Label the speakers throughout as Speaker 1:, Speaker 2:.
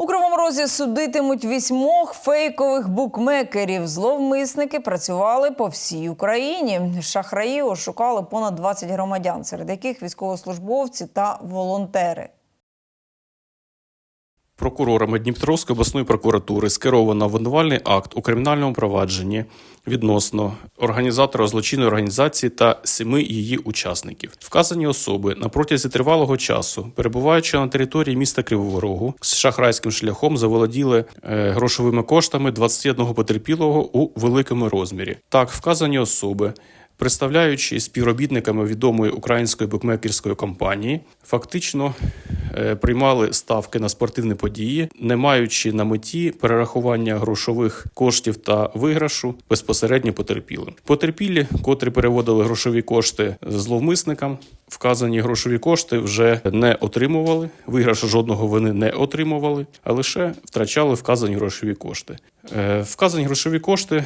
Speaker 1: У Кривому Розі судитимуть вісьмох фейкових букмекерів. Зловмисники працювали по всій Україні. Шахраї ошукали понад 20 громадян, серед яких військовослужбовці та волонтери.
Speaker 2: Прокурорами Дніпровської обласної прокуратури скеровано обвинувальний акт у кримінальному провадженні відносно організатора злочинної організації та семи її учасників. Вказані особи на протязі тривалого часу, перебуваючи на території міста Кривого Рогу, з шахрайським шляхом заволоділи е, грошовими коштами 21 потерпілого у великому розмірі. Так, вказані особи представляючи співробітниками відомої української букмекерської компанії, фактично приймали ставки на спортивні події, не маючи на меті перерахування грошових коштів та виграшу безпосередньо потерпілим. Потерпілі, котрі переводили грошові кошти зловмисникам, вказані грошові кошти вже не отримували. Виграшу жодного вони не отримували, а лише втрачали вказані грошові кошти. Е, Вказані грошові кошти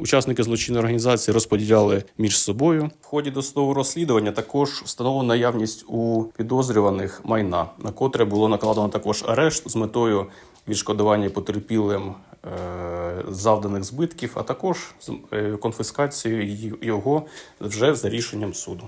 Speaker 2: Учасники злочинної організації розподіляли між собою. В ході досудового розслідування також встановлена наявність у підозрюваних майна, на котре було накладено також арешт з метою відшкодування потерпілим е, завданих збитків, а також з е, конфіскацією його вже за рішенням суду.